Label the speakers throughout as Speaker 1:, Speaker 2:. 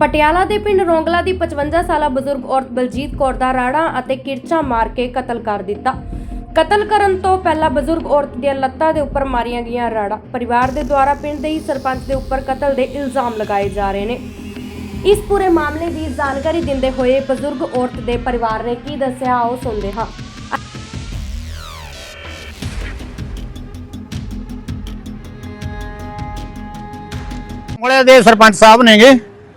Speaker 1: ਪਟਿਆਲਾ ਦੇ ਪਿੰਡ ਰੋਂਗਲਾ ਦੀ 55 ਸਾਲਾ ਬਜ਼ੁਰਗ ਔਰਤ ਬਲਜੀਤ ਕੌਰ ਦਾ ਰਾੜਾ ਅਤੇ ਕਿਰਚਾ ਮਾਰ ਕੇ ਕਤਲ ਕਰ ਦਿੱਤਾ। ਕਤਲ ਕਰਨ ਤੋਂ ਪਹਿਲਾਂ ਬਜ਼ੁਰਗ ਔਰਤ ਦੀਆਂ ਲੱਤਾਂ ਦੇ ਉੱਪਰ ਮਾਰੀਆਂ ਗਈਆਂ ਰਾੜਾ। ਪਰਿਵਾਰ ਦੇ ਦੁਆਰਾ ਪਿੰਡ ਦੇ ਹੀ ਸਰਪੰਚ ਦੇ ਉੱਪਰ ਕਤਲ ਦੇ ਇਲਜ਼ਾਮ ਲਗਾਏ ਜਾ ਰਹੇ ਨੇ। ਇਸ ਪੂਰੇ ਮਾਮਲੇ ਦੀ ਜਾਣਕਾਰੀ ਦਿੰਦੇ ਹੋਏ ਬਜ਼ੁਰਗ ਔਰਤ ਦੇ ਪਰਿਵਾਰ ਨੇ ਕੀ ਦੱਸਿਆ ਆਓ ਸੁਣਦੇ ਹਾਂ।
Speaker 2: ਮੁੰਡੇ ਦੇ ਸਰਪੰਚ ਸਾਹਿਬ ਨੇਗੇ।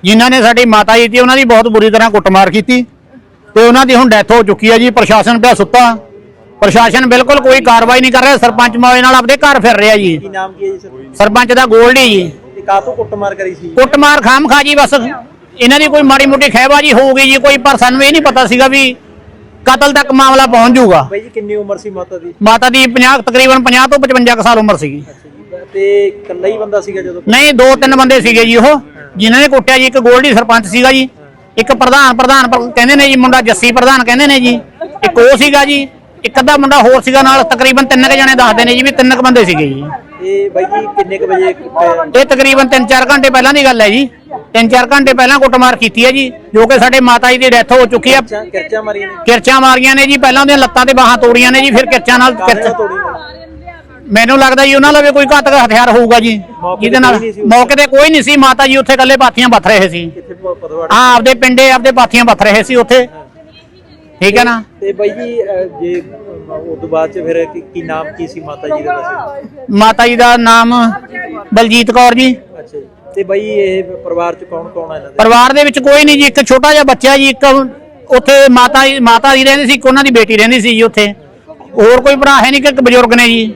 Speaker 2: ਜਿਨ੍ਹਾਂ ਨੇ ਸਾਡੀ ਮਾਤਾ ਜੀ ਤੇ ਉਹਨਾਂ ਦੀ ਬਹੁਤ ਬੁਰੀ ਤਰ੍ਹਾਂ ਕੁੱਟਮਾਰ ਕੀਤੀ ਤੇ ਉਹਨਾਂ ਦੀ ਹੁਣ ਡੈਥ ਹੋ ਚੁੱਕੀ ਹੈ ਜੀ ਪ੍ਰਸ਼ਾਸਨ ਪਿਆ ਸੁੱਤਾ। ਪ੍ਰਸ਼ਾਸਨ ਬਿਲਕੁਲ ਕੋਈ ਕਾਰਵਾਈ ਨਹੀਂ ਕਰ ਰਿਹਾ ਸਰਪੰਚ ਮੌਜੇ ਨਾਲ ਆਪਦੇ ਘਰ ਫਿਰ ਰਿਹਾ ਜੀ।
Speaker 3: ਕੀ ਨਾਮ ਕੀ ਹੈ ਜੀ ਸਰ?
Speaker 2: ਸਰਪੰਚ ਦਾ ਗੋਲਡੀ ਜੀ।
Speaker 3: ਤੇ ਕਾਹਤੋਂ ਕੁੱਟਮਾਰ ਕਰੀ ਸੀ?
Speaker 2: ਕੁੱਟਮਾਰ ਖਾਮ ਖਾ ਜੀ ਬਸ ਇਹਨਾਂ ਦੀ ਕੋਈ ਮਾੜੀ ਮੋਟੀ ਖਹਿਬਾਜੀ ਹੋਊਗੀ ਜੀ ਕੋਈ ਪਰ ਸਾਨੂੰ ਇਹ ਨਹੀਂ ਪਤਾ ਸੀਗਾ ਵੀ ਕਤਲ ਤੱਕ ਮਾਮਲਾ ਪਹੁੰਚ ਜਾਊਗਾ।
Speaker 3: ਬਾਈ ਜੀ ਕਿੰਨੀ ਉਮਰ ਸੀ ਮਾਤਾ ਦੀ?
Speaker 2: ਮਾਤਾ ਦੀ 50 ਤਕਰੀਬਨ 50 ਤੋਂ 55 ਕੁ ਸਾਲ ਉਮਰ ਸੀਗੀ।
Speaker 3: ਤੇ ਇਕੱਲਾ ਹੀ ਬੰਦਾ ਸੀਗਾ ਜਦੋਂ?
Speaker 2: ਨਹੀਂ ਦੋ ਤਿੰਨ ਬੰਦੇ ਸੀਗੇ ਜੀ ਉਹ। ਜਿਨ੍ਹਾਂ ਨੇ ਕੁੱਟਿਆ ਜੀ ਇੱਕ ਗੋਲਡੀ ਸਰਪੰਚ ਸੀਗਾ ਜੀ ਇੱਕ ਪ੍ਰਧਾਨ ਪ੍ਰਧਾਨ ਪਰ- ਕਹਿੰਦੇ ਨੇ ਜੀ ਮੁੰਡਾ ਜੱਸੀ ਪ੍ਰਧਾਨ ਕਹਿੰਦੇ ਨੇ ਜੀ ਇੱਕ ਉਹ ਸੀਗਾ ਜੀ ਇੱਕ ਅੱਧਾ ਮੁੰਡਾ ਹੋਰ ਸੀਗਾ ਨਾਲ ਤਕਰੀਬਨ ਤਿੰਨ ਕੁ ਜਣੇ ਦੱਸਦੇ ਨੇ ਜੀ ਵੀ ਤਿੰਨ ਕੁ ਬੰਦੇ ਸੀਗੇ ਜੀ
Speaker 3: ਇਹ ਬਾਈ ਜੀ ਕਿੰਨੇ ਕੁ ਵਜੇ ਕੁੱਟਿਆ?
Speaker 2: ਇਹ ਤਕਰੀਬਨ 3-4 ਘੰਟੇ ਪਹਿਲਾਂ ਦੀ ਗੱਲ ਹੈ ਜੀ 3-4 ਘੰਟੇ ਪਹਿਲਾਂ ਕੁੱਟਮਾਰ ਕੀਤੀ ਹੈ ਜੀ ਜੋ ਕਿ ਸਾਡੇ ਮਾਤਾ ਜੀ ਦੀ ਡੈਥ ਹੋ ਚੁੱਕੀ ਹੈ
Speaker 3: ਕਿਰਚਾਂ ਕਿਰਚਾਂ ਮਾਰੀਆਂ ਨੇ
Speaker 2: ਕਿਰਚਾਂ ਮਾਰੀਆਂ ਨੇ ਜੀ ਪਹਿਲਾਂ ਉਹਦੀਆਂ ਲੱਤਾਂ ਤੇ ਬਾਹਾਂ ਤੋੜੀਆਂ ਨੇ ਜੀ ਫਿਰ ਕਿਰਚਾਂ ਨਾਲ ਕਿਰਚ-
Speaker 3: ਨੇ?
Speaker 2: ਮੈਨੂੰ ਲੱਗਦਾ ਜੀ ਉਹਨਾਂ ਲਵੇ ਕੋਈ ਘਾਤਕ ਹਥਿਆਰ ਹੋਊਗਾ ਜੀ। ਜਿਹਦੇ ਨਾਲ। ਮੌਕੇ ਤੇ ਕੋਈ ਨਹੀਂ ਸੀ। ਮਾਤਾ ਜੀ ਉੱਥੇ ਇਕੱਲੇ ਪਾਥੀਆਂ ਬੱਥ ਰਹੇ ਸੀ। ਹਾਂ ਆਪਦੇ ਪਿੰਡੇ ਆਪਦੇ ਪਾਥੀਆਂ ਬੱਥ ਰਹੇ ਸੀ ਉੱਥੇ। ਠੀਕ ਹੈ ਨਾ?
Speaker 3: ਤੇ ਬਾਈ ਜੀ ਅਹ, ਜੇ ਉਸ ਤੋਂ ਬਾਅਦ ਚ ਫਿਰ ਕੀ- ਕੀ ਨਾਮ ਕੀ ਸੀ ਮਾਤਾ ਜੀ ਦਾ ਵੈਸੇ?
Speaker 2: ਮਾਤਾ ਜੀ ਦਾ ਨਾਮ ਬਲਜੀਤ ਕੌਰ ਜੀ।
Speaker 3: ਅੱਛਾ ਜੀ। ਤੇ ਬਾਈ ਇਹ ਪਰਿਵਾਰ ਚ ਕੌਣ ਕੌਣ ਹੈ ਇਹਨਾਂ ਦੇ?
Speaker 2: ਪਰਿਵਾਰ ਦੇ ਵਿੱਚ ਕੋਈ ਨਹੀਂ ਜੀ। ਇੱਕ ਛੋਟਾ ਜਿਹਾ ਬੱਚਾ ਜੀ ਇੱਕ ਉੱਥੇ ਮਾਤਾ ਜੀ ਮਾਤਾ ਜੀ ਰਹਿੰਦੀ ਸੀ ਇੱਕ ਉਹਨਾਂ ਦੀ ਬੇਟੀ ਰਹਿੰਦੀ ਸੀ ਜੀ ਉੱਥੇ। ਹੋਰ ਕੋਈ ਭਰਾ ਹੈ ਨਹੀਂ ਕਿ ਇੱਕ ਬਜ਼ੁਰਗ ਨੇ ਜੀ।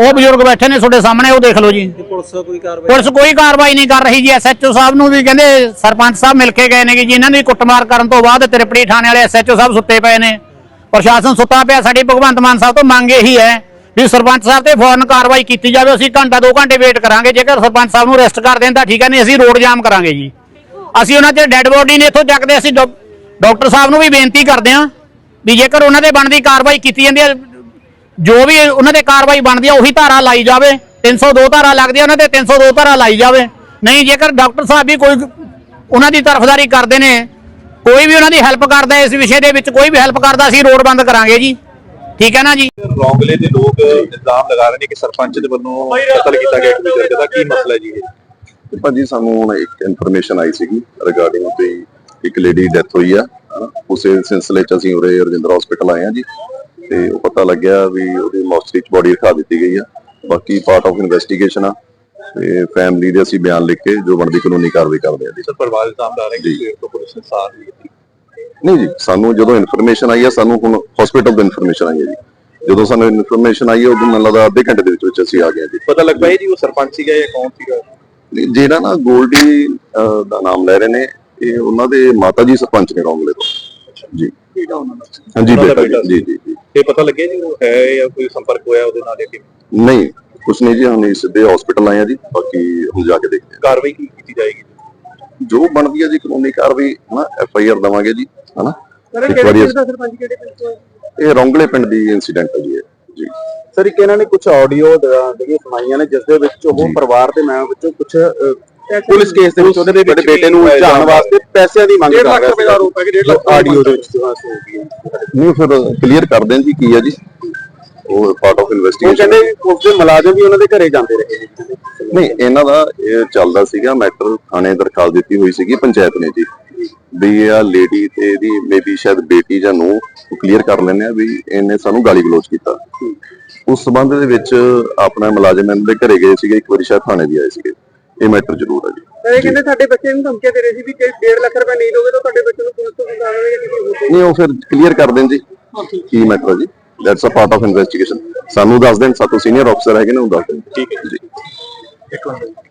Speaker 2: ਉਹ ਬਜ਼ੁਰਗ ਬੈਠੇ ਨੇ ਤੁਹਾਡੇ ਸਾਹਮਣੇ ਉਹ ਦੇਖ ਲਓ ਜੀ।
Speaker 3: ਪੁਲਿਸ ਕੋਈ ਕਾਰਵਾਈ
Speaker 2: ਪੁਲਿਸ ਕੋਈ ਕਾਰਵਾਈ ਨਹੀਂ ਕਰ ਰਹੀ ਜੀ। ਐਸਐਚਓ ਸਾਹਿਬ ਨੂੰ ਵੀ ਕਹਿੰਦੇ ਸਰਪੰਚ ਸਾਹਿਬ ਮਿਲ ਕੇ ਗਏ ਨੇ ਕਿ ਜੀ ਇਹਨਾਂ ਦੀ ਕੁੱਟਮਾਰ ਕਰਨ ਤੋਂ ਬਾਅਦ ਤ੍ਰਿਪੜੀ ਥਾਣੇ ਵਾਲੇ ਐਸਐਚਓ ਸਾਹਿਬ ਸੁੱਤੇ ਪਏ ਨੇ। ਪ੍ਰਸ਼ਾਸਨ ਸੁੱਤਾ ਪਿਆ ਸਾਡੀ ਭਗਵੰਤ ਮਾਨ ਸਾਹਿਬ ਤੋਂ ਮੰਗ ਇਹੀ ਹੈ ਵੀ ਸਰਪੰਚ ਸਾਹਿਬ ਤੇ ਫੌਰਨ ਕਾਰਵਾਈ ਕੀਤੀ ਜਾਵੇ। ਅਸੀਂ ਘੰਟਾ 2 ਘੰਟੇ ਵੇਟ ਕਰਾਂਗੇ। ਜੇਕਰ ਸਰਪੰਚ ਸਾਹਿਬ ਨੂੰ ਅਰੈਸਟ ਕਰ ਦੇਣ ਤਾਂ ਠੀਕ ਹੈ ਨਹੀਂ ਅਸੀਂ ਰੋਡ ਜਾਮ ਕਰਾਂਗੇ ਜੀ। ਅਸੀਂ ਉਹਨਾਂ ਤੇ ਡੈੱਡ ਬੋਡੀ ਨੇ ਇੱਥੋਂ ਚੱਕਦੇ ਅਸੀਂ ਡਾਕ- ਡਾਕਟਰ ਸਾਹਿਬ ਨੂੰ ਵੀ ਬੇਨਤੀ ਕਰਦੇ ਹਾਂ ਵੀ ਜੇਕਰ ਉਹਨਾਂ ਦੇ ਬਣਦੀ ਕਾਰਵਾਈ ਕੀਤੀ ਜਾਂਦੀ ਹੈ ਜੋ ਵੀ ਉਹਨਾਂ ਤੇ ਕਾਰਵਾਈ ਬਣਦੀ ਆ ਉਹੀ ਧਾਰਾ ਲਾਈ ਜਾਵੇ। 302 ਧਾਰਾ ਲੱਗਦੀ ਆ ਉਹਨਾਂ ਤੇ 302 ਧਾਰਾ ਲਾਈ ਜਾਵੇ। ਨਹੀਂ ਜੇਕਰ ਡਾਕਟਰ ਸਾਹਿਬ ਵੀ ਕੋਈ ਉਹਨਾਂ ਦੀ ਤਰਫਦਾਰੀ ਕਰਦੇ ਨੇ ਕੋਈ ਵੀ ਉਹਨਾਂ ਦੀ ਹੈਲਪ ਕਰਦਾ ਇਸ ਵਿਸ਼ੇ ਦੇ ਵਿੱਚ ਕੋਈ ਵੀ ਹੈਲਪ ਕਰਦਾ ਅਸੀਂ ਰੋਡ ਬੰਦ ਕਰਾਂਗੇ ਜੀ। ਠੀਕ ਹੈ ਨਾ ਜੀ?
Speaker 4: ਰੌਂਗਲੇ ਦੇ ਲੋਕ ਇਲਜ਼ਾਮ ਲਗਾ ਰਹੇ ਨੇ ਕਿ ਸਰਪੰਚ ਦੇ ਵੱਲੋਂ ਕਤਲ ਕੀਤਾ ਗਿਆ ਇੱਕ ਬਜ਼ੁਰਗ ਦਾ ਕੀ ਮਸਲਾ ਹੈ ਜੀ ਇਹ?
Speaker 5: ਭਾਜੀ ਸਾਨੂੰ ਹੁਣ ਇੱਕ ਇਨਫੋਰਮੇਸ਼ਨ ਆਈ ਸੀਗੀ ਰਿਗਾਰਡਿੰਗ ਤੇ ਇੱਕ ਲੇਡੀ ਡੈਥ ਹੋਈ ਆ। ਉਸੇ ਸਿਲਸਿਲੇ ਚ ਅਸੀਂ ਉਰੇ ਰਜਿੰਦਰ ਹਸਪੀਟਲ ਆਏ ਆ ਜੀ। ਤੇ ਉਹ ਪਤਾ ਲੱਗਿਆ ਵੀ ਉਹਦੀ ਮੌਸਰੀ ਚ ਬੋਡੀ ਰਖਾ ਦਿੱਤੀ ਗਈ ਆ। ਬਾਕੀ ਪਾਰਟ ਆਫ ਇਨਵੈਸਟੀਗੇਸ਼ਨ ਆ। ਤੇ ਫੈਮਿਲੀ ਦੇ ਅਸੀਂ ਬਿਆਨ ਲਿਖ ਕੇ ਜੋ ਬਣਦੀ ਕਾਨੂੰਨੀ ਕਾਰਵਾਈ ਕਰਦੇ ਆ ਜੀ।
Speaker 4: ਸਰ ਪਰਿਵਾਰ ਇਲਜ਼ਾਮ ਲਾ ਰਹੇ ਕਿ ਪੁਲਿਸ ਨੇ ਸਾਥ ਨਹੀਂ
Speaker 5: ਜੀ ਸਾਨੂੰ ਜਦੋਂ ਇਨਫੋਰਮੇਸ਼ਨ ਆਈ ਆ ਸਾਨੂੰ ਹੁਣ ਹਸਪੀਟਲ ਤੋਂ ਇਨਫੋਰਮੇਸ਼ਨ ਆਈ ਆ ਜੀ। ਜਦੋਂ ਸਾਨੂੰ ਇਨਫੋਰਮੇਸ਼ਨ ਆਈ ਉਦੋਂ ਮੈਨੂੰ ਲੱਗਦਾ ਅੱਧੇ ਘੰਟੇ ਦੇ ਵਿੱਚ ਵਿੱਚ ਅਸੀਂ ਆ ਗਏ ਜੀ।
Speaker 4: ਪਤਾ ਲੱਗ ਪਾਇਆ ਜੀ ਉਹ ਸਰਪੰਚ ਸੀਗਾ ਜਾਂ ਕੌਣ ਸੀਗਾ।
Speaker 5: ਜਿਹੜਾ ਨਾ ਗੋਲਡੀ ਦਾ ਨਾਮ ਲੈ ਰਹੇ ਨੇ ਇਹ ਉਹਨਾਂ ਦੇ ਮਾਤਾ ਜੀ ਸਰਪੰਚ ਨੇ ਰੌਂਗਲੇ ਤੋਂ। ਜੀ।
Speaker 4: ਕਿਹੜਾ ਉਹਨਾਂ ਦਾ।
Speaker 5: ਹਾਂਜੀ ਬੇਟਾ
Speaker 4: ਬੇਟਾ
Speaker 5: ਜੀ ਜੀ। ਜੀ
Speaker 4: ਇਹ ਪਤਾ ਲੱਗਿਆ ਜੀ ਉਹ ਹੈ ਜਾਂ ਕੋਈ ਸੰਪਰਕ ਹੋਇਆ ਉਹਦੇ ਨਾਲ ਜਾਂ ਕਿ
Speaker 5: ਨਹੀਂ ਕੁਛ ਨਹੀਂ ਜੀ ਹੁਣ ਸਿੱਧੇ ਹਸਪੀਟਲ ਆਏ ਆ ਜੀ ਬਾਕੀ ਹੁਣ ਜਾ ਕੇ ਦੇਖਦੇ
Speaker 4: ਕਾਰਵਾਈ ਕੀ ਕੀਤੀ ਜਾਏਗੀ?
Speaker 5: ਹਾਂ ਜੋ ਬਣਦੀ ਹੈ ਜੀ ਕਾਨੂੰਨੀ ਕਾਰਵਾਈ ਹਨਾ ਐਫ ਆਈ ਆਰ ਦਵਾਂਗੇ ਜੀ ਹਨਾ। ਇੱਕ ਵਾਰੀ
Speaker 3: ਸਰਪੰਚ ਕਿਹੜੇ ਪਿੰਡ ਤੋਂ?
Speaker 5: ਇਹ ਰੌਂਗਲੇ ਪਿੰਡ ਦੀ ਇਨਸੀਡੈਂਟ ਹੈ ਜੀ ਇਹ ਜੀ।
Speaker 6: ਸਰ ਇੱਕ ਇਹਨਾਂ ਨੇ ਕੁਝ ਆਡੀਓ ਜਿਹੜੀਆਂ ਸੁਣਾਈਆਂ ਨੇ ਜਿਸ ਦੇ ਵਿੱਚ ਉਹ। ਪਰਿਵਾਰ ਦੇ ਮੈਂਬਰ ਵਿੱਚੋਂ ਕੁਝ ਪੁਲਿਸ ਕੇਸ ਦੇ ਵਿੱਚ ਉਹਦੇ ਦੇ ਬੇਟੇ ਬੇਟੇ ਨੂੰ ਜਾਣ ਵਾਸਤੇ ਪੈਸਿਆਂ ਦੀ ਮੰਗ ਕਰ ਰਿਹਾ ਸੀ ਆਰੋਪ ਹੈ ਕਿ 1.5 ਲੱਖ ਆਡੀਓ ਦੇ ਵਿੱਚ।
Speaker 5: ਨਹੀਂ ਫਿਰ ਕਲੀਅਰ ਕਰ ਦੇਣ ਜੀ ਕੀ ਹੈ ਜੀ। ਉਹ ਪਾਰਟ ਆਫ ਇਨਵੈਸਟੀਗੇਸ਼ਨ
Speaker 6: ਕਹਿੰਦੇ ਪੁਲਿਸ ਦੇ ਮੁਲਾਜ਼ਮ ਵੀ ਉਹਨਾਂ ਦੇ ਘਰੇ ਜਾਂਦੇ ਰਹੇ। ਨੇ
Speaker 5: ਨਹੀਂ ਇਹਨਾਂ ਦਾ ਇਹ ਚੱਲਦਾ ਸੀਗਾ ਮੈਟਰ ਥਾਣੇ ਦਰਖਾਸਤ ਦਿੱਤੀ ਹੋਈ ਸੀਗੀ ਪੰਚਾਇਤ ਨੇ ਜੀ। ਵੀ ਇਹ ਆ ਲੇਡੀ ਤੇ ਇਹਦੀ ਮੇਬੀ ਸ਼ਾਇਦ ਬੇਟੀ ਜਾਂ ਨੂੰ ਕਲੀਅਰ ਕਰ ਲੈਂਦੇ ਆ ਵੀ ਇਹਨੇ ਸਾਨੂੰ ਗਾਲੀ ਗਲੋਚ ਕੀਤਾ। ਉਸ ਸਬੰਧ ਦੇ ਵਿੱਚ ਆਪਣਾ ਮੁਲਾਜ਼ਮ ਇਹਨਾਂ ਦੇ ਘਰੇ ਗਏ ਸੀਗੇ ਇੱਕ ਵਾਰੀ ਸ਼ਾਇਦ ਥਾਣੇ ਵੀ ਆਏ ਸੀਗੇ। ਇਹ ਮੈਟਰ ਜ਼ਰੂਰ ਹੈ ਜੀ।
Speaker 6: ਇਹ ਕਹਿੰਦੇ ਸਾਡੇ ਬੱਚੇ ਨੂੰ ਧਮਕੀਆਂ ਦੇ ਰਹੇ ਸੀ ਵੀ ਜੇ 1.5 ਲੱਖ ਰੁਪਏ ਨਹੀਂ ਦੋਗੇ ਤਾਂ ਤੁਹਾਡੇ ਬੱਚੇ ਨੂੰ ਪੁਲਿਸ ਤੋਂ ਕਿਸੇ ਹੋਰ
Speaker 5: ਨਹੀਂ ਉਹ ਫਿਰ ਕਲੀਅਰ ਕਰ ਦੇਣ ਜੀ। ਕੀ ਮੈਟਰ ਹੈ ਜੀ। That's a part of investigation ਸਾਨੂੰ ਦੱਸ ਦੇਣ ਸਾਤੋਂ ਸੀਨੀਅਰ ਅਫਸਰ ਹੈਗੇ ਨੇ ਉਹ ਦੱਸ ਦੇਣ। ਠੀਕ ਹੈ। ਜੀ।
Speaker 4: ਇੱਕ ਮਿੰਟ।